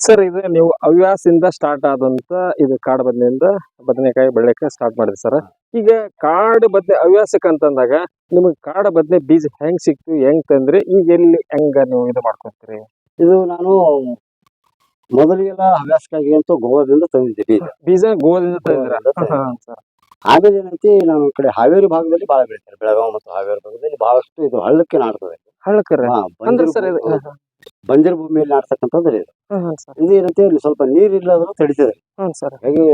Sir ಇದು ನೀವು ಹವ್ಯಾಸದಿಂದ start ಆದಂತ ಇದು ಕಾಡು ಬದನೆಯಿಂದ ಬದನೆಕಾಯಿ ಬೆಳೆಯಕ್ಕೆ ಸ್ಟಾರ್ಟ್ ಮಾಡಿದ್ರಿ ಸರ್. ಈಗ ಕಾಡು ಬದನೆ ಹವ್ಯಾಸಕ್ಕೆ ಅಂತಂದಾಗ ನಿಮಗೆ ಕಾಡು ಬದನೆ ಬೀಜ ಹೆಂಗ್ ಸಿಕ್ತು ಹೆಂಗ್ ತಂದ್ರಿ ಈಗ ಎಲ್ಲಿ ಹೆಂಗ ನೀವು ಇದು ಮಾಡ್ಕೊಂತೀರಿ? ಇದು ನಾನು ಮೊದಲಿಗೆಲ್ಲ ಹವ್ಯಾಸಕ್ಕಾಗಿ ಅಂತ ಗೋವಾದಿಂದ ತಂದಿದ್ದೆ ಬೀಜ. ಬೀಜ ಗೋವಾದಿಂದ ತಂದಿರ. ಆಮೇಲೆ ಏನಂತಿ ಈ ಕಡೆ ಹಾವೇರಿ ಭಾಗದಲ್ಲಿ ಬಹಳ ಬೆಳಿತಾರೆ. ಬೆಳಗಾವಿ ಮತ್ತು ಹಾವೇರಿ ಭಾಗದಲ್ಲಿ ಬಹಳಷ್ಟು ಇದು ಹಳ್ಳಕ್ಕೆ ನಾಡ್ತದೆ ಹಳ್ಳಕ್ಕೆ ಅಂದ್ರೆ ಸರ್ ಬಂಜರು ಭೂಮಿಯಲ್ಲಿ ನಾಡ್ತಕ್ಕಂಥದ್ದು ಇದು. ಸರ್. ಇದು ಏನಂತ ಹೇಳಿ ಸ್ವಲ್ಪ ನೀರ್ ಇಲ್ಲಾದ್ರೂ ತಡಿತದೆ. ಹ್ಞೂ ಸರ್. ಹಾಗೆ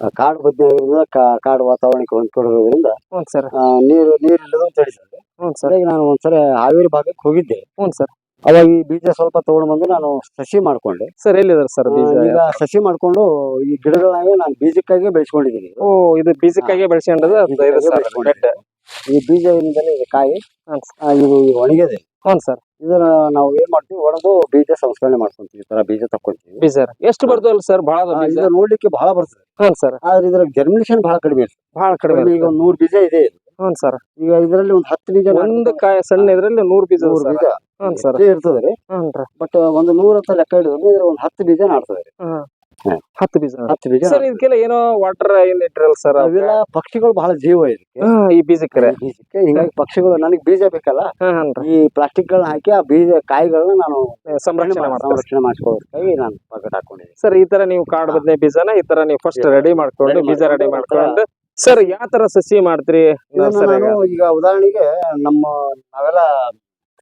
ಆ, ಕಾಡು ಬದ್ನೆ ಆಗಿರೋದ್ರಿಂದ ಕಾ- ಕಾಡು ವಾತಾವರಣಕ್ಕೆ ಹೊಂದ್ಕೊಂಡಿರೋದ್ರಿಂದ ಹ್ಞೂ ಸರ್. ಆ, ನೀರು ನೀರಿಲ್ಲದ್ರೂ ತಡಿತದೆ. ಹ್ಞೂ ಸರ್. ಹಾಗಾಗಿ ನಾನು ಒಂದ್ಸರಿ ಹಾವೇರಿ ಭಾಗಕ್ಕೆ ಹೋಗಿದ್ದೆ. ಹ್ಞೂ ಸರ್. ಅವಾಗ ಈ ಬೀಜ ಸ್ವಲ್ಪ ತಗೊಂಡು ಬಂದು ನಾನು ಸಸಿ ಮಾಡ್ಕೊಂಡೆ. ಸರ್ ಎಲ್ಲಿದ್ದಾರೆ ಸರ್ ಆ, ಈಗ ಸಸಿ ಮಾಡ್ಕೊಂಡು ಈ ಗಿಡಗಳನ್ನಾಗಿ ನಾನು ಬೀಜಕ್ಕಾಗಿ ಬೆಳೆಸ್ಕೊಂಡಿದ್ದೀನಿ. ಓ ಇದು ಬೀಜಕ್ಕಾಗಿ ಬೆಳೆಸ್ಕೊಂಡದ ಇದು ಸರ್ ಬೆಳೆಸ್ಕೊಂಡಿದ್ದೆ. ಈ ಬೀಜ ಏನಿದೆ ಇದು ಕಾಯಿ ಹ್ಞೂ ಆ, ಇದು ಈಗ ಒಣಗಿದೆ ಹ್ಞೂ ಸರ್. ಇದನ್ನ ನಾವು ಏನ್ ಮಾಡ್ತೀವಿ ಒಡೆದು ಬೀಜ ಸಂಸ್ಕರಣೆ ಮಾಡ್ಕೊಂತೀವಿ ಈ ತರ ಬೀಜ ತಕ್ಕೊಂತೀವಿ. ಬೀಜ ಎಷ್ಟು ಬರ್ತದಲ್ಲ ಸರ್? ಬಹಳ ಆ, ಇದು ನೋಡ್ಲಿಕ್ಕೆ ಬಹಳ ಬರ್ತದೆ. ಹ್ಞೂ ಸರ್. ಆದ್ರೆ ಇದ್ರ ಜರ್ಮಿನೇಷನ್ ಬಹಳ ಕಡಿಮೆ ಇರ್ತದೆ. ಬಹಳ ಕಡಿಮೆ ಕಡಿಮೆ ಈಗ ಒಂದ್ ನೂರ್ ಬೀಜ ಇದೆ. ಹ್ಞೂ ಸರ್. ಈಗ ಇದರಲ್ಲಿ ಒಂದ್ ಹತ್ತು ಬೀಜ ಒಂದು ಕಾಯಿ ಸಣ್ಣ ಇದ್ರಲ್ಲಿ ನೂರು ಬೀಜ ನೂರ್ ಬೀಜ. ಹ್ಞೂ ಸರ್. ಇರ್ತೇ ಇರ್ತದೆ ರೀ. ಹ್ಞೂ ಬಟ್ ಒಂದು ನೂರ ಅಂತ ಲೆಕ್ಕ ಹಿಡಿದ್ರೆ ಇದ್ರ ಒಂದ್ ಹತ್ತು ಬೀಜ ನಾಡ್ತದೆ ರೀ. ಹತ್ತು ಬೀಜ. ಹತ್ತು ಬೀಜ ಸರ್ ಇದಕ್ಕೆಲ್ಲ ಏನೋ ವಾಟರ್ ಏನ್ ಇಟ್ಟಿರಲ್ಲ ಸರ್ ಅವೆಲ್ಲ ಪಕ್ಷಿಗಳು ಬಹಳ ಜೀವ ಇದಕ್ಕೆ. ಈ ಬೀಜಕ್ಕೆ. ಈ ಬೀಜಕ್ಕೆ. ಹಿಂಗಾಗಿ ಪಕ್ಷಿಗಳು ನನಗೆ ಬೀಜ ಬೇಕಲ್ಲ? ಈ ಪ್ಲಾಸ್ಟಿಕ್ ಗಳನ್ನ ಹಾಕಿ ಆ ಬೀಜ ಕಾಯಿಗಳನ್ನ ನಾನು ಸಂರಕ್ಷಣೆ ಸಂರಕ್ಷಣೆ ಮಾಡ್ಕೊಳ್ಳೋದಕ್ಕಾಗಿ ನಾನು ಪಾಕೆಟ್ ಹಾಕೊಂಡಿದ್ದೀನಿ. ಸರ್ ಈ ತರ ನೀವು ಕಾಡ್ ಬದನೆ ಬೀಜನ ಈ ತರ ನೀವು ಫಸ್ಟ್ ರೆಡಿ ಮಾಡ್ಕೊಂಡು ಬೀಜ ರೆಡಿ ಮಾಡ್ಕೊಂಡು. ಸರ್ ಯಾವ ತರ ಸಸಿ ಮಾಡ್ತೀರಿ? ನಾನು ಈಗ ಉದಾಹರಣೆಗೆ ನಮ್ಮ ನಾವೆಲ್ಲ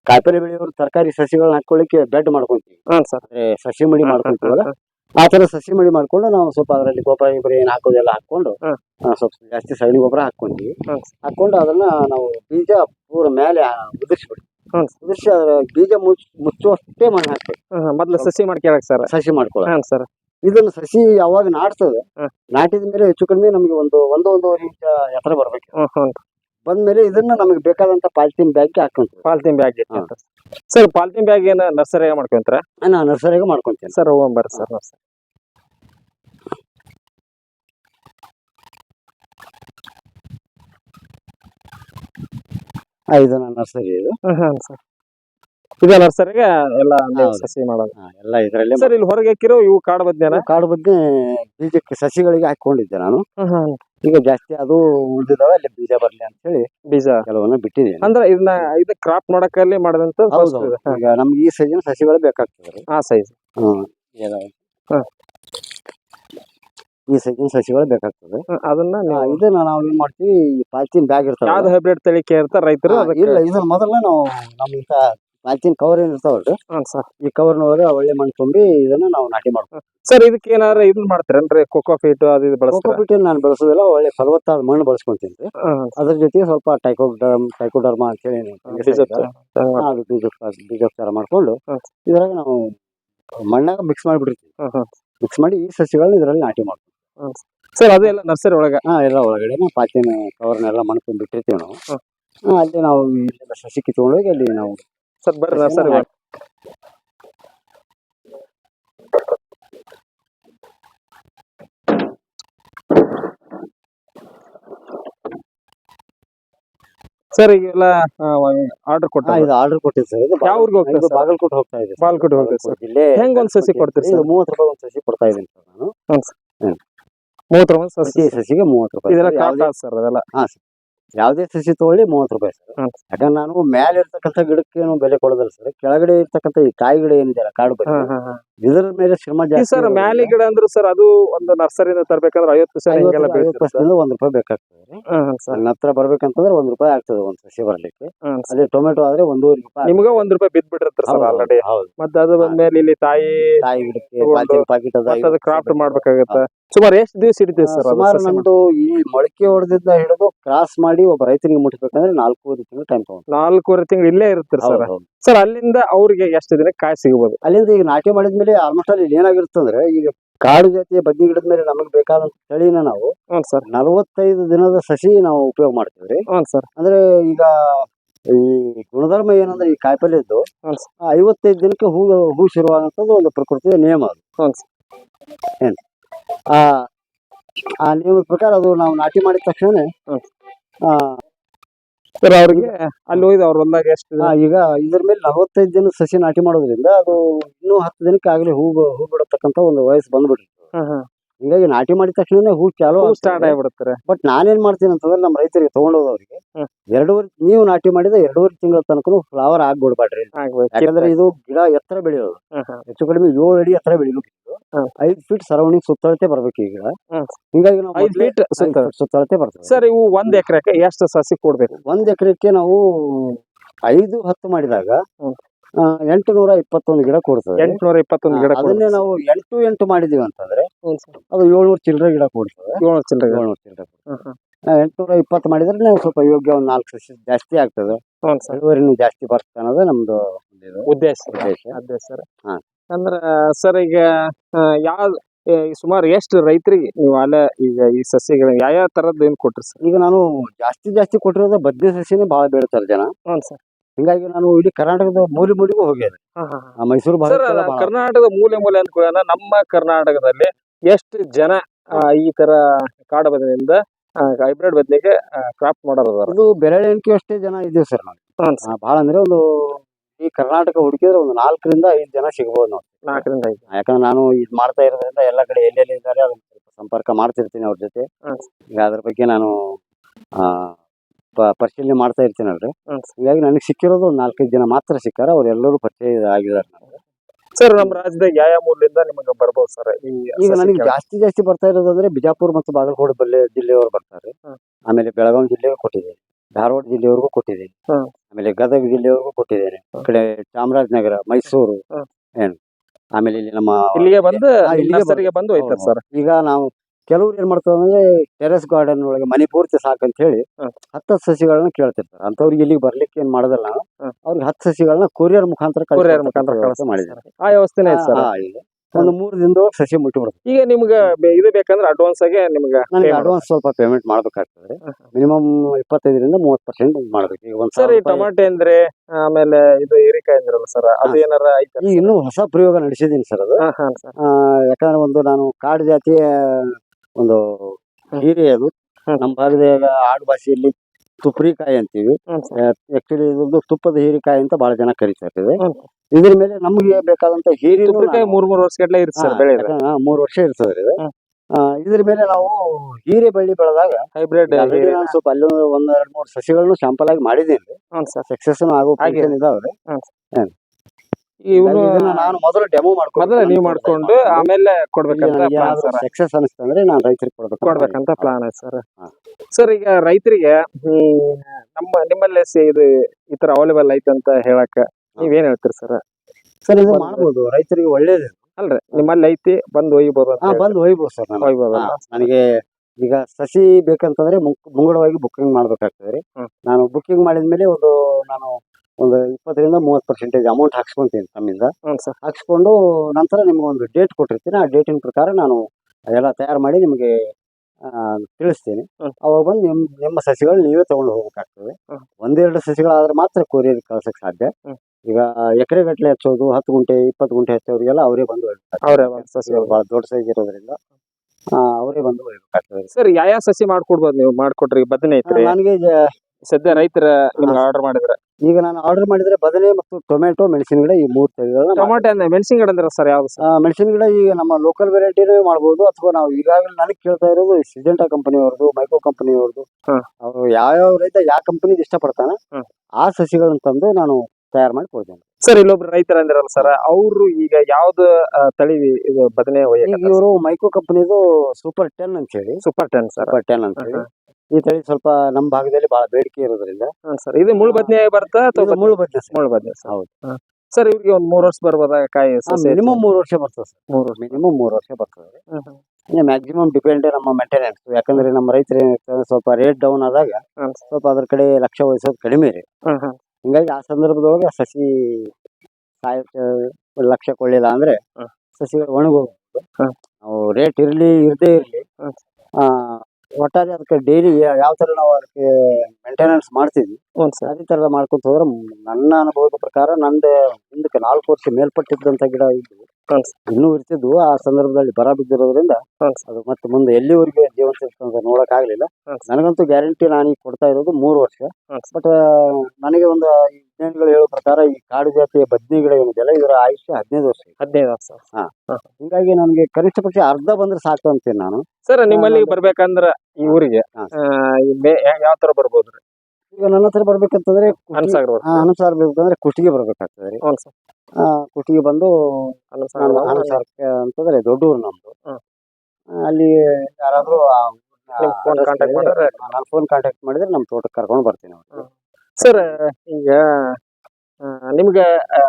ಕಾಯಿಪಲ್ಲೆ ಬೆಳೆಯೋರು ತರಕಾರಿ ಸಸಿಗಳನ್ನ ಹಾಕೊಳ್ಳಿಕ್ಕೆ ಬೆಡ್ ಮಾಡ್ಕೊಂತೀವಿ. ಸಸಿ ಮಡಿ ಮಾಡ್ಕೊಂತೀವಲ್ಲ? ಆ ತರ ಸಸಿ ಮಡಿ ಮಾಡ್ಕೊಂಡು ನಾವು ಸ್ವಲ್ಪ ಅದರಲ್ಲಿ ಗೊಬ್ಬರ ಗೊಬ್ಬರ ಏನ್ ಹಾಕೋದೆಲ್ಲ ಹಾಕೊಂಡು ಹ್ಮ್. ಆ, ಸ್ವಲ್ಪ ಜಾಸ್ತಿ ಸಗಣಿ ಗೊಬ್ಬರ ಹಾಕೊಂತೀವಿ ಹ್ಮ್. ಹಾಕೊಂಡು ಅದನ್ನ ನಾವು ಬೀಜ ಪೂರ ಮೇಲೆ ಉದುರಿಸ್ಬಿಡಿ ಹ್ಮ್. ಉದುರಿಸಿ ಅದ್ರ ಬೀಜ ಮುಚ್ಚ ಮುಚ್ಚುವಷ್ಟೇ ಮಣ್ಣು ಹಾಕ್ಬೇಕು ಮೊದ್ಲು ಸಸಿ ಮಾಡ್ಕೊಳಕ್ ಸರ್. ಸಸಿ ಮಾಡ್ಕೊಳ್ಳ ಸರ್. ಇದನ್ನ ಸಸಿ ಯಾವಾಗ ನಾಟ್ತದೆ ಹ್ಮ್. ನಾಟಿದ ಮೇಲೆ ಹೆಚ್ಚು ಕಡಿಮೆ ನಮಗೆ ಒಂದು ಒಂದು ಒಂದೂವರೆ ಇಂಚ ಎತ್ತರ ಬರ್ಬೇಕು. ಹ್ಞೂ ಹ್ಞೂ ಬಂದ್ಮೇಲೆ ಇದನ್ನ ನಮಗೆ ಬೇಕಾದಂತ polythene bag ಹಾಕೊಂತ polythene bag. Sir polythene bag ಏನ ನರ್ಸರಿ ಮಾಡ್ಕೊಂತಾರ? ನಾನು ನರ್ಸರಿಯಾಗ ಮಾಡ್ಕೊಂತೀನಿ. ಸರ್ ಹೋಗ್ಬರ್ರಿ ಸರ್ ನರ್ಸರಿ ಆ, ಇದು ನನ್ನ ನರ್ಸರಿ ಇದು. ಹ್ಮ್ ಸರ್. ಇದೆ ನರ್ಸರಿಗೆ ಎಲ್ಲ ನೀವು ಹೌದು. ಸಸಿ ಮಾಡೋದು. ಎಲ್ಲ ಇದರಲ್ಲಿ ಸರ್ ಇಲ್ಲಿ ಹೊರಗೆ ಹಾಕಿರೋ ಇವು ಕಾಡು ಬದ್ನೇನ ಕಾಡು ಬಗ್ಗೆ ಬೀಜಕ್ಕೆ ಸಸಿಗಳಿಗೆ ಹಾಕೊಂಡಿದ್ದೆ ನಾನು. ಈಗ ಜಾಸ್ತಿ ಅದು ಉಳಿದಿದಾವೆ ಅಲ್ಲಿ ಬೀಜ ಬರ್ಲಿ ಅಂತ ಹೇಳಿ ಬೀಜ. ಕೆಲವನ್ನ ಬಿಟ್ಟಿದ್ದೀನಿ. ಅಂದ್ರೆ ಇದನ್ನ ಇದು ಕ್ರಾಪ್ ಮಾಡಕ್ಕಲ್ಲಿ ಮಾಡಿದಂತ ಹೌದು. ಈಗ ನಮ್ಗೆ ಈ ಸೈಜಿನ ಸಸಿಗಳು ಬೇಕಾಗ್ತದೆ ರೀ. ಆ ಸೈಜ್ ಹ್ಮ್ ಏನಾಗ ಹ್ಮ್. ಈ ಸೈಕಲ್ ಸಸಿಗಳು ಬೇಕಾಗ್ತದೆ ಅದನ್ನ ನೀವು ಇದನ್ನ ನಾವು ಏನ್ ಮಾಡ್ತೀವಿ ಈ ಪಾಲಿಥೀನ್ ಬ್ಯಾಗ್ ಯಾವ್ದು ಇರ್ತಾವ ಹೈಬ್ರಿಡ್ ತಳಿ ಕೇಳ್ತಾರ ರೈತರು ಅದಕ್ಕೆ ಇಲ್ಲ ಇದನ್ನ ಮೊದಲ ನಾವು ನಮ್ಮ ಇಂತ ಪಾಲಿಥೀನ್ ಕವರ್ ಏನ್ ಇರ್ತಾವಲ್ರಿ ಈ ಸರ್. ಈ ಕವರ್ನೊಳಗೆ ಒಳ್ಳೆ ಮಣ್ಣು ತುಂಬಿ ಇದನ್ನ ನಾವು ನಾಟಿ ಮಾಡ್ತೀವಿ. ಸರ್ ಇದಕ್ಕೆ ಏನಾರ ಇದನ್ನ ಮಾಡ್ತೀರೇನ್ರಿ? ಕೋಕೋ ಫೀಟ್ ಅದು ಇದು ಬಳಸ್ತಾರ? ಕೋಕೋಪಿಟ್ ನಾನು ಬಳಸೋದಿಲ್ಲ ಒಳ್ಳೆ ಫಲವತ್ತಾದ ಮಣ್ಣು ಬಳಸ್ಕೊಂತೀನಿ ರೀ. ಅದ್ರ ಜೊತೆಗೆ ಸ್ವಲ್ಪ ಟೈಕೋಡರ್ಮ್ ಟೈಕೋಡರ್ಮಾ ಅಂತ ಹೇಳಿ ಅದು ಬೀಜ ಬೀಜೋಪಚಾರ ಮಾಡ್ಕೊಂಡು ಹ್ಮ್. ಇದ್ರಾಗ ನಾವು ಮಣ್ಣಾಗ ಮಿಕ್ಸ್ ಮಾಡಿಬಿಡ್ತೀವಿ ಮಿಕ್ಸ್ ಮಾಡಿ ಈ ಸಸಿಗಳನ್ನ ಇದರಲ್ಲಿ ನಾಟಿ ಮಾಡ್ತೀವಿ. ಸರ್ ಅದೆಲ್ಲ ನರ್ಸರಿ ಒಳಗೆ. ಹಾಂ ಎಲ್ಲ ಒಳಗಡೆ. ಪಾತಿನ ಕವರ್ನೆಲ್ಲ ಮಣ್ಣು ಬಿಟ್ಟಿರ್ತೀವಿ ನಾವು. ಹಾ, ಅಲ್ಲಿ ನಾವು ಇಲ್ಲೆಲ್ಲ ಸಸಿ ಕಿತ್ಕೊಂಡೋಗಿ ಅಲ್ಲಿ ನಾವು ಸರ್ ಬರ್ರಿ ನರ್ಸರಿ ಸರ್ ಸರ್ ಈಗೆಲ್ಲ ಆರ್ಡರ್ ಕೊಟ್ಟ ಹಾ, ಇದು ಆರ್ಡರ್ ಕೊಟ್ಟಿದ್ದು ಸರ್. ಇದು ಯಾವ ಊರಿಗೆ ಹೋಗ್ತದೆ ಸರ್? ಬಾಗಲಕೋಟೆ ಹೋಗ್ತಾ ಇದೆ ಸರ್. ಬಾಗಲಕೋಟೆ ಹೋಗ್ತದೆ ಸರ್. ಹೆಂಗ್ ಒಂದ್ ಸಸಿ ಕೊಡ್ತೀರಿ ಸರ್? ಮೂವತ್ತು ರೂಪಾಯಿ ಒಂದು ಸಸಿ ಕೊಡ್ತಾ ಇದ್ದೀನಿ ಸರ್ ನಾನು. ಮೂವತ್ತು ರೂಪಾಯಿ ಸಸಿ ಸಸಿಗೆ ಮೂವತ್ತು ರೂಪಾಯಿ. ಇದೆಲ್ಲ ಸರ್. ಅದೆಲ್ಲ. ಯಾವುದೇ- ಸರ್. ಯಾವುದೇ ಸಸಿ ತಗೊಳ್ಳಿ ಮೂವತ್ತು ರೂಪಾಯಿ ಸರ್. ಹ್ಮ್. ಯಾಕಂದ್ರೆ ನಾನು ಮೇಲೆ ಇರ್ತಕ್ಕಂಥ ಗಿಡಕ್ಕೆ ಏನು ಬೆಲೆ ಕೊಡೋದಿಲ್ಲ ಸರ್. ಕೆಳಗಡೆ ಇರ್ತಕ್ಕಂಥ ಈ ಕಾಯಿ ಗಿಡ ಏನಿದೆ ಕಾಡು ಬರಿ. ಇದ್ರ ಮೇಲೆ ಶ್ರಮ ಈ ಜಾಸ್ತಿ ಸರ್ ಮ್ಯಾಲಿ ಗಿಡ ಅಂದ್ರೆ ಸರ್ ಅದು ಒಂದು ನರ್ಸರಿಯಿಂದ ತರಬೇಕಂದ್ರೆ ಐವತ್ತು ಪೈಸೆ ಹಿಂಗೆಲ್ಲ ಐವತ್ತು ಬೀಳ್ತದೆ ಸರ್. ಪೈಸೆಯಿಂದ ಒಂದ್ ರೂಪಾಯಿ ಬೇಕಾಗ್ತದೆ ರೀ. ಸರ್. ನನ್ನ ಹತ್ರ ಬರ್ಬೇಕಂತಂದ್ರೆ ಒಂದ್ ರೂಪಾಯಿ ಆಗ್ತದೆ ಒಂದ್ ಸಸಿ ಬರ್ಲಿಕ್ಕೆ. ಅದೇ ಟೊಮೆಟೊ ಆದ್ರೆ ಒಂದೂವರೆ ರೂಪಾಯಿ ನಿಮ್ಗ ಒಂದ್ ರೂಪಾಯಿ ಬಿದ್ ಬಿಟ್ಟಿರ್ತಾರೆ ಸರ್ ಆಲ್ರೆಡಿ ಹೌದು. ಮತ್ತೆ ಅದು ಬಂದ್ಮೇಲೆ ಇಲ್ಲಿ ತಾಯಿ ತಾಯಿ ಗಿಡಕ್ಕೆ ತಗೊಂಡು ಪಾಕಿಟ್ ಪಾಕಿಟ್ ಅದ ಮತ್ತೆ ಅದು ಕ್ರಾಫ್ಟ್ ಮಾಡ್ಬೇಕಾಗತ್ತೆ. ಸುಮಾರು ಎಷ್ಟು ದಿವಸ ಹಿಡಿತೀವಿ ಸರ್ ಅದು ಸುಮಾರು ಸಸಿ ನಮ್ದು ಈ ಮೊಳಕೆ ಹೊಡೆದಿದ್ದ ಹಿಡಿದು ಕ್ರಾಸ್ ಮಾಡಿ ಒಬ್ಬ ರೈತನಿಗೆ ಮುಟ್ಟಬೇಕಂದ್ರೆ ನಾಲ್ಕೂವರೆ ತಿಂಗಳು ಟೈಮ್ ತಗೊಂಡು. ನಾಲ್ಕೂವರೆ ತಿಂಗಳು ಇಲ್ಲೇ ಇರುತ್ತೆ ಸರ್. ಸರ್ ಅಲ್ಲಿಂದ ಅವ್ರಿಗೆ ಎಷ್ಟು ದಿನ ಕಾಯಿ ಸಿಗಬಹುದು ಅಲ್ಲಿಂದ ಈಗ ನಾಟಿ ಮಾಡಿದ್ಮೇಲೆ ಆಲ್ಮೋಸ್ಟ್ ಅಲ್ಲಿ ಏನಾಗಿರ್ತಂದ್ರೆ ಈಗ ಕಾಡು ಜಾತಿಯ ಬದ್ನಿ ಗಿಡದ ಮೇಲೆ ನಮಗೆ ಬೇಕಾದಂತ ತಳಿನ ನಾವು ಸರ್. ನಲವತ್ತೈದು ದಿನದ ಸಸಿ ನಾವು ಉಪಯೋಗ ಮಾಡ್ತೀವಿ ಹ್ಞೂ ಸರ್. ಅಂದ್ರೆ ಈಗ ಈ ಗುಣಧರ್ಮ ಏನಂದ್ರೆ ಈ ಕಾಯಿಪಲ್ಯದ್ದು ಇದ್ದು ಐವತ್ತೈದು ದಿನಕ್ಕೆ ಹೂ ಹೂ ಶುರುವಾಗುವಂಥದ್ದು ಒಂದು ಪ್ರಕೃತಿಯ ನಿಯಮ ಅದು. ಏನ್? ಆ ಆ ನಿಯಮದ ಪ್ರಕಾರ ಅದು ನಾವು ನಾಟಿ ಮಾಡಿದ ತಕ್ಷಣ ಹ್ಮ್. ಆ ಸರ್ ಅವ್ರಿಗೆ ಅಲ್ಲಿ ಹೋಯ್ದು ಅವ್ರ ಹೊಲ್ದಾಗ ಎಷ್ಟು ಈಗ ಇದ್ರ ಮೇಲೆ ನಲವತ್ತೈದು ದಿನ ಸಸಿ ನಾಟಿ ಮಾಡೋದ್ರಿಂದ ಅದು ಇನ್ನೂ ಹತ್ತು ದಿನಕ್ಕೆ ಆಗಲಿ ಹೂ ಬ- ಹೂ ಬಿಡತಕ್ಕಂತ ಒಂದು ವಯಸ್ಸು ಬಂದ್ಬಿಟ್ಟಿತ್ತು. ಹಿಂಗಾಗಿ ನಾಟಿ ಮಾಡಿದ ತಕ್ಷಣ ಹೂ ಚಾಲು ಸ್ಟಾರ್ಟ್ ಆಗಿಬಿಡುತ್ತೆ ಬಟ್ ನಾನೇನ್ ಮಾಡ್ತೀನಿ ಅಂತಂದ್ರೆ ನಮ್ಮ ರೈತರಿಗೆ ತಗೊಂಡೋದವ್ರಿಗೆ. ಎರಡೂವರೆ ನೀವು ನಾಟಿ ಮಾಡಿದ ಎರಡೂವರೆ ತಿಂಗಳ ತನಕ ಫ್ಲವರ್ ಆಗ್ಬಿಡ್ಬೇಡ್ರಿ. ಯಾಕಂದ್ರೆ ಇದು ಗಿಡ ಎತ್ತರ ಬೆಳೆಯೋದು. ಹೆಚ್ಚು ಕಡಿಮೆ ಏಳು ಅಡಿ ಎತ್ತರ ಬೆಳಿಬೇಕು. ಐದ್ ಫೀಟ್ ಸರೌಂಡಿಂಗ್ ಸುತ್ತಳತೆ ಬರ್ಬೇಕು ಈ ಗಿಡ ಹಿಂಗಾಗಿ ನಾವು ಐದ್ ಫೀಟ್ ಸುತ್ತಳತೆ. ಬರ್ತದೆ. ಸರ್ ಇವು ಒಂದ್ ಎಕರೆಗೆ ಎಷ್ಟು ಸಸಿ ಕೊಡ್ಬೇಕು? ಒಂದ್ ಎಕರೆಕ್ಕೆ ನಾವು ಐದು ಹತ್ತು ಮಾಡಿದಾಗ ಎಂಟು ನೂರ ಇಪ್ಪತ್ತೊಂದು ಗಿಡ ಕೊಡ್ತದೆ. ಎಂಟುನೂರ ಇಪ್ಪತ್ತೊಂದು ಗಿಡ ಅದನ್ನೇ ನಾವು ಎಂಟು ಎಂಟು ಮಾಡಿದೀವಿ ಅಂತಂದ್ರೆ ಅದು ಏಳ್ನೂರು ಚಿಲ್ಲರೆ ಗಿಡ ಕೊಡ್ತದೆ. ಏಳ್ನೂರು ಚಿಲ್ಲರೆ ಏಳ್ನೂರು ಚಿಲ್ಲರೆ ಎಂಟುನೂರ ಇಪ್ಪತ್ತು ಮಾಡಿದ್ರೆ ನಾವು ಸ್ವಲ್ಪ ಯೋಗ್ಯ ಒಂದು ನಾಲ್ಕು ಸಸಿ ಜಾಸ್ತಿ ಆಗ್ತದೆ. ಇಳುವರಿನೂ ಜಾಸ್ತಿ ಬರ್ತದೆ ಅನ್ನೋದು ನಮ್ದು ಉದ್ದೇಶ ಉದ್ದೇಶ. ಅದೇ ಸರ್. ಅಂದ್ರ ಸರ್ ಈಗ ಯಾವ ಸುಮಾರು ಎಷ್ಟು ರೈತರಿಗೆ ನೀವು ಅಲ್ಲ ಈಗ ಈ ಸಸ್ಯಗಳ ಯಾವ ಯಾವ ತರದ್ದು ಏನು ಕೊಟ್ರಿ ಸರ್? ಈಗ ನಾನು ಜಾಸ್ತಿ ಜಾಸ್ತಿ ಕೊಟ್ಟಿರೋದು ಬದ್ನೆ ಸಸಿನೇ ಬಹಳ ಬೇಡ್ತಾರೆ ಜನ. ಹ್ಞೂ ಸರ್. ಹಿಂಗಾಗಿ ನಾನು ಇಡೀ ಕರ್ನಾಟಕದ ಮೂಲೆ ಮೂಲೆಗೂ ಹೋಗಿದೆ ಆ ಮೈಸೂರು ಸರ್ ಭಾಗಕ್ಕೆಲ್ಲ ಬಹಳ- ಕರ್ನಾಟಕದ ಮೂಲೆ ಮೂಲೆ ಅಂತ ಕೂಡ ನಮ್ಮ ಕರ್ನಾಟಕದಲ್ಲಿ ಎಷ್ಟು ಜನ ಆ, ಈ ತರ ಕಾಡು ಬದನೆಯಿಂದ ಹೈಬ್ರಿಡ್ ಬದಲಿಗೆ ಕ್ರಾಫ್ಟ್ ಮಾಡೋರು ಅದಾರ ಅದು ಬೆರಳೆ ಎಣಿಕೆ ಅಷ್ಟೇ ಜನ ಇದ್ದೀವಿ ಸರ್ ನಾವು. ಆ, ಬಹಳ ಅಂದ್ರೆ ಒಂದು ಈ ಕರ್ನಾಟಕ ಹುಡುಕಿದ್ರೆ ಒಂದು ನಾಲ್ಕರಿಂದ ಐದು ಜನ ಸಿಗ್ಬೋದು ನಾವು. ನಾಲ್ಕರಿಂದ ಐದು. ಯಾಕಂದ್ರೆ ನಾನು ಇದು ಮಾಡ್ತಾ ಇರೋದ್ರಿಂದ ಎಲ್ಲ ಕಡೆ ಎಲ್ಲೆಲ್ಲಿ ಇದ್ದಾರೆ ಅದನ್ನ ಸ್ವಲ್ಪ ಸಂಪರ್ಕ ಮಾಡ್ತಿರ್ತೀನಿ ಅವ್ರ ಜೊತೆ. ಹ್ಮ್. ಈಗ ಅದ್ರ ಬಗ್ಗೆ ನಾನು ಆ ಪರಿಶೀಲನೆ ಮಾಡ್ತಾ ಇರ್ತೀನಲ್ರಿ ಹ್ಮ್. ಹೀಗಾಗಿ ನನಗೆ ಸಿಕ್ಕಿರೋದು ಒಂದು ನಾಲ್ಕೈದು ಜನ ಮಾತ್ರ ಸಿಕ್ಕಾರ ಅವರೆಲ್ಲರೂ ಪರಿಚಯ ಆಗಿದ್ದಾರೆ ನನಗೆ ಸರ್ ನಮ್ಮ ರಾಜ್ಯದಾಗ ಯಾವ ಯಾವ ಮೂಲಿಂದ ನಿಮಗೆ ಬರ್ಬೋದು ಸರ್ ಈ ಈಗ ನನಗೆ ಜಾಸ್ತಿ ಜಾಸ್ತಿ ಬರ್ತಾ ಇರೋದಂದ್ರೆ ಬಿಜಾಪುರ ಮತ್ತು ಬಾಗಲಕೋಟೆ ಬಲ್ಲೆ ಜಿಲ್ಲೆಯವರು ಬರ್ತಾರೆ. ಆಮೇಲೆ ಬೆಳಗಾವಿ ಜಿಲ್ಲೆಗೂ ಕೊಟ್ಟಿದ್ದೀನಿ ಧಾರವಾಡ ಜಿಲ್ಲೆಯವರೆಗೂ ಕೊಟ್ಟಿದ್ದೀನಿ. ಆಮೇಲೆ ಗದಗ ಜಿಲ್ಲೆಯವರೆಗೂ ಕೊಟ್ಟಿದ್ದೇನೆ. ಈ ಕಡೆ ಚಾಮರಾಜನಗರ ಮೈಸೂರು ಏನು. ಆಮೇಲೆ ಇಲ್ಲಿ ನಮ್ಮ ಇಲ್ಲಿಗೆ ಬಂದು ಇಲ್ಲಿಗೆ ಬಂದು. ಹೋಯ್ತಾರೆ ಸರ್. ಈಗ ನಾವು ಕೆಲವ್ರು ಏನ್ ಮಾಡ್ತಾರೆ ಅಂದ್ರೆ ಟೆರೆಸ್ ಗಾರ್ಡನ್ ಒಳಗೆ ಮನೆ ಪೂರ್ತಿ ಸಾಕಂತ ಹೇಳಿ ಹ್ಮ್. ಹತ್ತು ಸಸಿಗಳನ್ನ ಕೇಳ್ತಿರ್ತಾರೆ. ಅಂತವ್ರಿಗೆ ಇಲ್ಲಿಗೆ ಬರ್ಲಿಕ್ಕೆ ಏನ್ ಮಾಡೋದಿಲ್ಲ. ಅವ್ರಿಗೆ ಹತ್ತು ಸಸಿಗಳನ್ನ ಕೊರಿಯರ್ ಮುಖಾಂತರ ಕೊರಿಯರ್ ಮುಖಾಂತರ ಕೆಲಸ ಮಾಡಿದ್ದಾರೆ. ಆ ವ್ಯವಸ್ಥೆನೇ ಒಂದು ಮೂರು ದಿನದೊಳಗೆ ಸಸಿ ಮುಟ್ಟಿ ಈಗ ನಿಮ್ಗೆ ಇದು ಬೇಕಂದ್ರೆ ಅಡ್ವಾನ್ಸ್ ಆಗಿ ನಿಮ್ಗೆ ನನಗೆ ಅಡ್ವಾನ್ಸ್ ಸ್ವಲ್ಪ ಪೇಮೆಂಟ್ ಮಾಡ್ಬೇಕಾಗ್ತದೆ. ಮಿನಿಮಮ್ ಇಪ್ಪತ್ತೈದರಿಂದ ಮೂವತ್ತು ಪರ್ಸೆಂಟ್ ಮಾಡ್ಬೇಕು. ಈಗ ಒಂದ್ ಸರಿ ಟೊಮಾಟೆ ಅಂದ್ರೆ ಆಮೇಲೆ ಇದು ಹೀರಿಕಾಯಿ ಅಂದ್ರಲ್ಲ ಸರ್ ಅದು ಏನಾರ ಐತೆ ಈಗ ಇನ್ನೂ ಹೊಸ ಪ್ರಯೋಗ ನಡೆಸಿದ್ದೀನಿ ಸರ್ ಅದು. ಯಾಕಂದ್ರೆ ಒಂದು ನಾನು ಕಾಡು ಜಾತಿಯ ಒಂದು. ಹೀರೆ ಅದು. ನಮ್ಮ ಭಾಗದಾಗ ಆಡು ಭಾಷೆಯಲ್ಲಿ ತುಪ್ರಿಕಾಯಿ ಅಂತೀವಿ. ಆಕ್ಚುಲಿ ಇದೊಂದು ತುಪ್ಪದ ಹೀರಿಕಾಯಿ ಅಂತ ಬಹಳ ಜನ ಕರಿತಾ ಇರ್ತದೆ ಇದ್ರ ಮೇಲೆ ನಮಗೆ ಬೇಕಾದಂತ ಹೀರಿ ತುಪ್ರಿಕಾಯಿ ಮೂರ್ ಮೂರ್ ವರ್ಷ ಗಟ್ಲೆ ಇರುತ್ತೆ ಸರ್ ಬೆಳೆ ಮೂರು ವರ್ಷ ಇರ್ತದೆ ಇದು. ಆ, ಇದ್ರ ಮೇಲೆ ನಾವು ಹೀರೆ ಬಳ್ಳಿ ಬೆಳೆದಾಗ ಹೈಬ್ರಿಡ್ already ನಾನು ಸ್ವಲ್ಪ ಅಲ್ಲಿ ಒಂದ್ ಎರಡ್ ಮೂರು ಸಸಿಗಳನ್ನು ಶಾಂಪಲ್ ಆಗಿ ಮಾಡಿದ್ದೀನಿ. ಸರ್. ಸಕ್ಸಸ್ ಆಗೋ ಇದಾವ್ರಿ. ಇವನು ನಾನು ಮೊದಲು ಡೆಮೋ ಮಾಡ್ಕೊಂಡು ಮೊದಲು ನೀವು ಮಾಡ್ಕೊಂಡು ಆಮೇಲೆ ಕೊಡ್ಬೇಕಂತ ಪ್ಲಾನ್ ಸರ್. ಸಕ್ಸಸ್ ಅನಿಸ್ತಂದ್ರೆ ನಾನು ರೈತರಿಗೆ ಕೊಡ್ಬೇಕು ಕೊಡ್ಬೇಕಂತ ಪ್ಲಾನ್ ಐತೆ ಸರ್. ಸರ್ ಈಗ ರೈತರಿಗೆ ನಮ್ಮ ನಿಮ್ಮಲ್ಲಿ ಸಿ ಇದು ಈ ತರ ಅವೈಲೇಬಲ್ ಐತೆ ಅಂತ ಹೇಳಕ್ ನೀವೇನ್ ಹೇಳ್ತೀರಿ ಸರ್? ಸರ್ ಇದು ಮಾಡ್ಬೋದು. ರೈತರಿಗೆ ಒಳ್ಳೇದು. ಅಲ್ರಿ ನಿಮ್ಮಲ್ಲಿ ಐತಿ ಬಂದು ಒಯ್ಬೋದು ಹಾ ಬಂದು ಒಯ್ಬೋದು ಸರ್ ಒಯ್ಬೋದು ನನಗೆ ಈಗ ಸಸಿ ಬೇಕಂತಂದ್ರೆ ಮುಂಗ್- ಮುಂಗಡವಾಗಿ ಬುಕ್ಕಿಂಗ್ ಮಾಡ್ಬೇಕಾಗ್ತದೆ ರೀ. ನಾನು ಬುಕ್ಕಿಂಗ್ ಮಾಡಿದ್ಮೇಲೆ ಒಂದು ನಾನು ಒಂದು ಇಪ್ಪತ್ತರಿಂದ ಮೂವತ್ತು ಪರ್ಸೆಂಟೇಜ್ ಅಮೌಂಟ್ ಹಾಕ್ಸ್ಕೊಂತೀನಿ ತಮ್ಮಿಂದ. ಹ್ಞೂ ಸರ್. ಹಾಕ್ಸ್ಕೊಂಡು ನಂತರ ನಿಮ್ಗೆ ಒಂದು ಡೇಟ್ ಕೊಟ್ಟಿರ್ತೀನಿ. ಆ ಡೇಟಿನ ಪ್ರಕಾರ ನಾನು ಅದೆಲ್ಲ ತಯಾರು ಮಾಡಿ ನಿಮಗೆ ಆ, ತಿಳಿಸ್ತೀನಿ. ಹ್ಮ್. ಅವಾಗ ಬಂದು ನಿಮ್ ನಿಮ್ಮ ಸಸಿಗಳು ನೀವೇ ತಗೊಂಡು ಹೋಗ್ಬೇಕಾಗ್ತದೆ. ಹ್ಮ್. ಒಂದೆರಡು ಸಸಿಗಳಾದ್ರೆ ಮಾತ್ರ ಕೊರಿಯರ್ ಕಳ್ಸಕ್ಕೆ ಸಾಧ್ಯ. ಹ್ಮ್. ಈಗ ಎಕರೆ ಗಟ್ಟಲೆ ಹಚ್ಚೋದು ಹತ್ತು ಗುಂಟೆ ಇಪ್ಪತ್ತು ಗುಂಟೆ ಹಚ್ಚೋರಿಗೆಲ್ಲ ಅವರೇ ಬಂದು ಒಯ್ಬೇಕಾಗ್ತದೆ. ಅವರೇ ಸಸಿ ಸಸಿಗಳು ಬಹಳ ದೊಡ್ಡ ಸೈಜ್ ಇರೋದ್ರಿಂದ ಆ, ಅವರೇ ಬಂದು ಒಯ್ಬೇಕಾಗ್ತದೆ ಸರ್. ಯಾವ ಯಾವ ಸಸಿ ಮಾಡ್ಕೊಡ್ಬೋದು ನೀವು? ಮಾಡ್ಕೊಟ್ರಿ ಬದನೆ ಐತ್ರಿ ನನಗೆ ಸದ್ಯ ರೈತರ ನಿಮ್ಗೆ ಆರ್ಡರ್ ಮಾಡಿದ್ರೆ. ಈಗ ನಾನು ಆರ್ಡರ್ ಮಾಡಿದ್ರೆ ಬದನೆ ಮತ್ತು ಟೊಮೆಟೊ ಮೆಣಸಿನ ಗಿಡ ಈ ಮೂರು ತಳಿ ಟೊಮೆಟೊ ಅಂದ್ರೆ ಮೆಣಸಿನ ಗಿಡ ಅಂದ್ರೆ ಸರ್ ಯಾವ್ದು ಸರ್? ಮೆಣಸಿನ ಗಿಡ ಈಗ ನಮ್ಮ ಲೋಕಲ್ ವೆರೈಟಿನೂ ಮಾಡಬಹುದು ಅಥವಾ ನಾವು ಈಗಾಗಲೇ ನನಗೆ ಕೇಳ್ತಾ ಇರೋದು ಸಿಜೆಂಟಾ ಕಂಪನಿಯವ್ರದ್ದು ಮೈಕೋ ಕಂಪನಿಯವ್ರದ್ದು ಅವ್ರು ಅವರು ಯಾವ್ಯಾವ ರೈತ ಯಾವ ಕಂಪನಿ ಇಷ್ಟಪಡ್ತಾನೆ. ಆ ಸಸಿಗಳನ್ನ ತಂದು ನಾನು ತಯಾರು ಮಾಡಿ ಕೊಡ್ತೇನೆ. ಸರ್ ಇಲ್ಲೊಬ್ರು ರೈತರ ಅಂದಿರಲ್ಲ ಸರ್ ಅವರು ಈಗ ಯಾವ್ದು ಆ, ತಳಿ ಇದು ಬದನೆ ಈಗ ಇವರು ಮೈಕೋ ಕಂಪನಿದು ಸೂಪರ್ ಟೆನ್ ಅಂತ ಹೇಳಿ super ten sir. Super ten ಅಂತ ಹೇಳಿ ಈ ತಳಿ ಸ್ವಲ್ಪ ನಮ್ಮ ಭಾಗದಲ್ಲಿ ಬಹಳ ಬೇಡಿಕೆ ಇರೋದ್ರಿಂದ ಸರ್ ಇದು ಮುಳ್ಳು ಬದನೆ ಬರ್ತಾ ಅಥವಾ ಇದು ಮುಳ್ಳು ಬದನೆ ಮುಳ್ಳು ಬದನೆ ಸರ್ ಹೌದು. ಸರ್ ಇವ್ರಿಗೆ ಒಂದ್ ಮೂರ್ ವರ್ಷ ಬರ್ಬೋದಾ ಕಾಯಿ ಸಸಿ ಮಿನಿಮಮ್ ಮೂರ್ ವರ್ಷ ಬರ್ತದೆ ಸರ್ ಮೂರ್ ವರ್ಷ ಮಿನಿಮಮ್ ಮೂರ್ ವರ್ಷ ಬರ್ತದೆ ಹ್ಮ್, ಹ್ಮ್. ಇನ್ನು ಮ್ಯಾಕ್ಸಿಮಮ್ ಡಿಪೆಂಡ್ ನಮ್ಮ ಮೇಂಟೆನೆನ್ಸ್ ಯಾಕಂದ್ರೆ ನಮ್ಮ ರೈತರು ಏನಿರ್ತದೆ ಸ್ವಲ್ಪ ರೇಟ್ ಡೌನ್ ಆದಾಗ ಹ್ಮ್. ಸ್ವಲ್ಪ ಅದ್ರ ಕಡೆ ಲಕ್ಷ ವಹಿಸೋದು ಕಡಿಮೆ ರೀ ಹ್ಮ್, ಹ್ಮ್. ಹಿಂಗಾಗಿ ಆ ಸಂದರ್ಭದೊಳಗೆ ಸಸಿ ಸಾಯಕ್ಕೆ ಲಕ್ಷ ಕೊಳ್ಳಿಲ್ಲ ಅಂದ್ರೆ ಹ್ಮ್. ಸಸಿಗಳು ಒಣಗೋಗ್ಬೋದು ಹ್ಮ್. ನಾವು ರೇಟ್ ಇರ್ಲಿ ಇರದೇ ಇರ್ಲಿ ಹ್ಮ್. ಆ ಒಟ್ಟಾರೆ ಅದಕ್ಕೆ ಡೈಲಿ ಯಾವ ತರ ನಾವು ಅದಕ್ಕೆ ಮೇಂಟೆನೆನ್ಸ್ ಮಾಡ್ತೀವಿ ಹ್ಞೂ ಸರ್ ಅದೇ ತರ ಮಾಡ್ಕೊಂತ ಹೋದ್ರೆ ನನ್ನ ಅನುಭವದ ಪ್ರಕಾರ ನಂದು ಹಿಂದಕ್ಕೆ ನಾಲ್ಕು ವರ್ಷ ಮೇಲ್ಪಟ್ಟಿದ್ದಂತ ಗಿಡ ಸರ್. ಇನ್ನೂ ಇರ್ತಿದ್ವು. ಆ ಸಂದರ್ಭದಲ್ಲಿ ಬರ ಬಿದ್ದಿರೋದ್ರಿಂದ. ಅದು ಮತ್ತೆ ಮುಂದೆ ಎಲ್ಲಿವರೆಗೆ ಜೀವಂತ ಇರ್ತದೆ ಅಂತ ನೋಡಕ್ ಆಗ್ಲಿಲ್ಲ. ನನಗಂತೂ ಗ್ಯಾರಂಟಿ ನಾನು ಈಗ ಕೊಡ್ತಾ ಇರೋದು ಮೂರು ವರ್ಷ. ಬಟ್ ನನಗೆ ಒಂದು ವಿಜ್ಞಾನಿಗಳು ಹೇಳೋ ಪ್ರಕಾರ ಈ ಕಾಡು ಜಾತಿಯ ಬದ್ನಿ ಗಿಡ ಏನಿದೆಯಲ್ಲ ಇದರ ಆಯುಷ್ಯ ಹದಿನೈದು ವರ್ಷ. ಹದಿನೈದು ವರ್ಷ. ಹಿಂಗಾಗಿ ನನಗೆ ಕನಿಷ್ಠ ಪಕ್ಷ ಅರ್ಧ ಬಂದ್ರೆ ಸಾಕು ಅಂತೀನಿ ನಾನು. ಸರ್ ನಿಮ್ಮಲ್ಲಿ ಬರ್ಬೇಕಂದ್ರ ಈ ಊರಿಗೆ ಯಾವ ತರ ಬರ್ಬೋದ್ರಿ? ಈಗ ನನ್ನ ಹತ್ರ ಬರ್ಬೇಕಂತಂದ್ರೆ ಬರ್ತೀವಿ ಅನುಸಾರ ಬೇಕಂದ್ರೆ ಕುಟ್ಟಿಗೆ ಬರ್ಬೇಕಾಗ್ತದೆ ರೀ. ಹ್ಞೂ ಸರ್. ಆ, ಕುಷ್ಟಿಗೆ ಬಂದು ಅನುಸಾರಕ್ಕೆ ಅಂತಂದ್ರೆ ದೊಡ್ಡ ಊರು ನಮ್ದು. ಹ್ಮ್. ಆ, ಅಲ್ಲಿ ಯಾರಾದ್ರೂ ನಿಮ್ phone contact ಮಾಡಿದ್ರೆ? ನಾನು ಫೋನ್ ಕಾಂಟ್ಯಾಕ್ಟ್ ಮಾಡಿದ್ರೆ ನಮ್ಮ ತೋಟಕ್ಕೆ ಕರ್ಕೊಂಡು ಬರ್ತೀನಿ ನಾವು ಸರ್ ಈಗ ಆ, ನಿಮ್ಗೆ ಆ,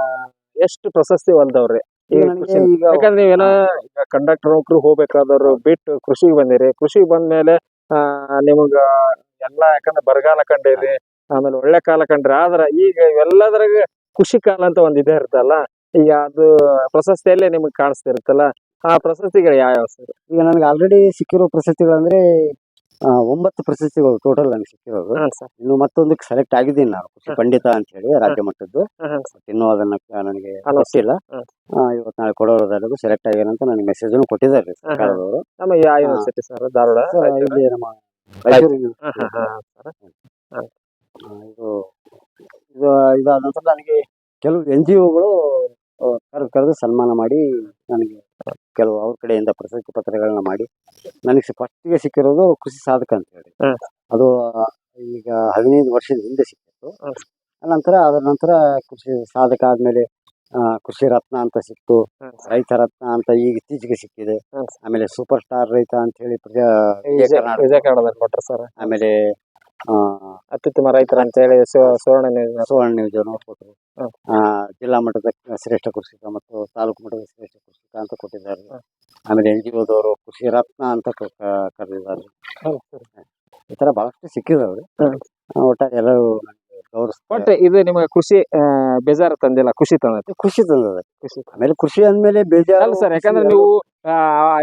ಎಷ್ಟು ಪ್ರಶಸ್ತಿ ಒಲ್ದವ್ರಿ ಈ ಈಗ ನನಗೆ ಕೃಷಿ- ಈಗ ಯಾಕಂದ್ರೆ ನೀವೇನೋ ಈಗ ಕಂಡಕ್ಟರ್ ನೌಕರಿ ಹೋಗ್ಬೇಕಾದವ್ರು ಬಿಟ್ಟು ಕೃಷಿಗೆ ಬಂದಿರಿ. ಕೃಷಿಗೆ ಬಂದ್ಮೇಲೆ ಆ ನಿಮಗ ಎಲ್ಲಾ ಯಾಕಂದ್ರೆ ಬರಗಾಲ ಕಂಡಿರಿ ಆಮೇಲೆ ಒಳ್ಳೆ ಕಾಲ ಕಂಡ್ರಿ ಆದ್ರ ಈಗ ಇವೆಲ್ಲದ್ರಾಗ ಖುಷಿ ಕಾಲ ಅಂತ ಒಂದ್ ಇದೇ ಇರ್ತಲ್ಲ ಈಗ ಅದು ಪ್ರಶಸ್ತಿಯಲ್ಲೇ ನಿಮ್ಗೆ ಕಾಣಿಸ್ತಿರುತ್ತಲ್ಲ ಆ ಪ್ರಶಸ್ತಿಗಳು ಯಾವ್ಯಾವ ಸರ್? ಈಗ ನನಗೆ ಆಲ್ರೆಡಿ ಸಿಕ್ಕಿರೋ ಪ್ರಶಸ್ತಿಗಳಂದ್ರೆ ಆ, ಒಂಬತ್ತು ಪ್ರಶಸ್ತಿಗಳು ಟೋಟಲ್ ನನಗೆ ಸಿಕ್ಕಿರೋದು. ಹಾಂ ಸರ್. ಇನ್ನು ಮತ್ತೊಂದಕ್ಕೆ ಸೆಲೆಕ್ಟ್ ಆಗಿದ್ದೀನಿ ನಾನು ಖುಷಿ. ಪಂಡಿತ ಅಂತ ಹೇಳಿ ರಾಜ್ಯ ಮಟ್ಟದ್ದು. ಇನ್ನು ಬಟ್ ಇನ್ನೂ ಅದನ್ನ ನನಗೆ ಅಲ್ಲ ಸರ್. ಗೊತ್ತಿಲ್ಲ ಹ್ಮ್. ಇವತ್ತು ನಾಳೆ ಸೆಲೆಕ್ಟ್ ಆಗ್ಯಾನಂತ ನನಗೆ ಮೆಸೇಜ್ ಕೊಟ್ಟಿದ್ದಾರೆ ಸರ್ಕಾರದವರು. ನಮ್ಮ ಯಾವ ಯೂನಿವರ್ಸಿಟಿ ಸರ್ ಧಾರವಾಡ ಇಲ್ಲಿ ನಮ್ಮ ಇದು ಇದು ಇದಾದ ನಂತರ ನನಗೆ ಕೆಲವು ಎನ್ ಜಿ ಒಗಳು ಕರೆದು ಕರೆದು ಸನ್ಮಾನ ಮಾಡಿ ನನಗೆ ಕೆಲವು ಅವ್ರ ಕಡೆಯಿಂದ ಪ್ರಶಸ್ತಿ ಪತ್ರಗಳನ್ನ ಮಾಡಿ ನನಗೆ ಫಸ್ಟಿಗೆ ಸಿಕ್ಕಿರೋದು ಕೃಷಿ ಸಾಧಕ ಅಂತ ಹೇಳಿ. ಅದು ಈಗ ಹದಿನೈದು ವರ್ಷದ ಹಿಂದೆ ಸಿಕ್ಕಿತ್ತು. ನಂತರ ಅದರ ನಂತರ ಕೃಷಿ ಸಾಧಕ ಆದಮೇಲೆ ಕೃಷಿ ರತ್ನ ಅಂತ ಸಿಕ್ತು ರೈತ ರತ್ನ ಅಂತ ಈಗ ಇತ್ತೀಚೆಗೆ ಸಿಕ್ಕಿದೆ. ಆಮೇಲೆ ಸೂಪರ್ ಸ್ಟಾರ್ ರೈತ ಅಂತ ಹೇಳಿ ಪ್ರಜಾ ವಿಜಯ ಕನ್ನಡದಲ್ಲಿ ಕೊಟ್ರ ಸರ್. ಆಮೇಲೆ ಅತ್ಯುತ್ತಮ ರೈತರ ಅಂತ ಹೇಳಿ ಸುವರ್ಣ ಸುವರ್ಣ ನ್ಯೂಸ್ ಕೊಟ್ಟರು ಆ, ಜಿಲ್ಲಾ ಮಟ್ಟದ ಶ್ರೇಷ್ಠ ಕೃಷಿಕ ಮತ್ತು ತಾಲೂಕು ಮಟ್ಟದ ಶ್ರೇಷ್ಠ ಕೃಷಿಕ ಅಂತ ಕೊಟ್ಟಿದ್ದಾರೆ. ಆಮೇಲೆ ಎನ್ ಜಿ ಒದವರು ಕೃಷಿ ರತ್ನ ಅಂತ ಕರೆದಿದ್ದಾರೆ. ಈ ತರ ಬಹಳಷ್ಟು ಸಿಕ್ಕಿದವ್ರು ಅವರು ಒಟ್ಟಾರೆ ಎಲ್ಲರೂ ಬಟ್ ಇದು ನಿಮಗೆ ಕೃಷಿ ಬೇಜಾರು ತಂದಿಲ್ಲ ಖುಷಿ ತಂದೈತಿ ಖುಷಿ ತಂದದ ಖುಷಿ ಆಮೇಲೆ ಕೃಷಿ ಅಂದ್ಮೇಲೆ ಬೇಜಾರು ಅಲ್ಲ ಸರ್ ಯಾಕಂದ್ರೆ ನೀವು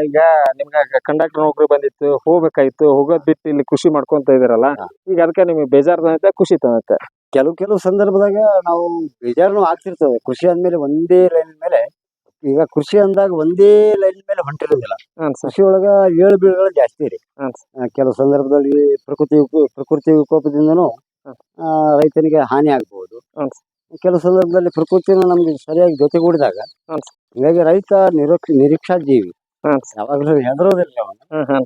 ಈಗ ನಿಮ್ಗೆ ಕಂಡಕ್ಟರ್ ನೌಕರಿ ಬಂದಿತ್ತು ಹೋಗ್ಬೇಕಾಯ್ತು ಹೋಗೋದ್ ಬಿಟ್ಟು ಇಲ್ಲಿ ಕೃಷಿ ಮಾಡ್ಕೊಂತ ಇದಿರಲ್ಲ ಈಗ ಅದಕ್ಕೆ ನಿಮಗೆ ಬೇಜಾರು ತಂದೈತೆ ಖುಷಿ ತಂದತ್ತೆ ಕೆಲವು ಕೆಲವು ಸಂದರ್ಭದಾಗ ನಾವು ಬೇಜಾರು ಆಗ್ತಿರ್ತದೆ. ಕೃಷಿ ಅಂದ್ಮೇಲೆ ಒಂದೇ ಲೈನ್ ಮೇಲೆ ಈಗ ಕೃಷಿ ಅಂದಾಗ ಒಂದೇ ಲೈನ್ ಮೇಲೆ ಹೊಂಟಿರೋದಿಲ್ಲ. ಕೃಷಿ ಒಳಗ ಏಳು ಬೀಳುಗಳು ಜಾಸ್ತಿ ರೀ. ಕೆಲವು ಸಂದರ್ಭದಲ್ಲಿ ಪ್ರಕೃತಿ ಪ್ರಕೃತಿ ವಿಕೋಪದಿಂದನೂ ರೈತನಿಗೆ ಹಾನಿ ಆಗ್ಬಹುದು ಕೆಲವು ಸಂದರ್ಭದಲ್ಲಿ ಪ್ರಕೃತಿನ ನಮ್ಗೆ ಸರಿಯಾಗಿ ಜೊತೆಗೂಡಿದಾಗ. ಹೀಗಾಗಿ ರೈತ ನಿರೀಕ್ಷ ಜೀವಿ ಯಾವಾಗ್ಲೂ ಹೆದರೋದಿಲ್ಲ ಅವನು.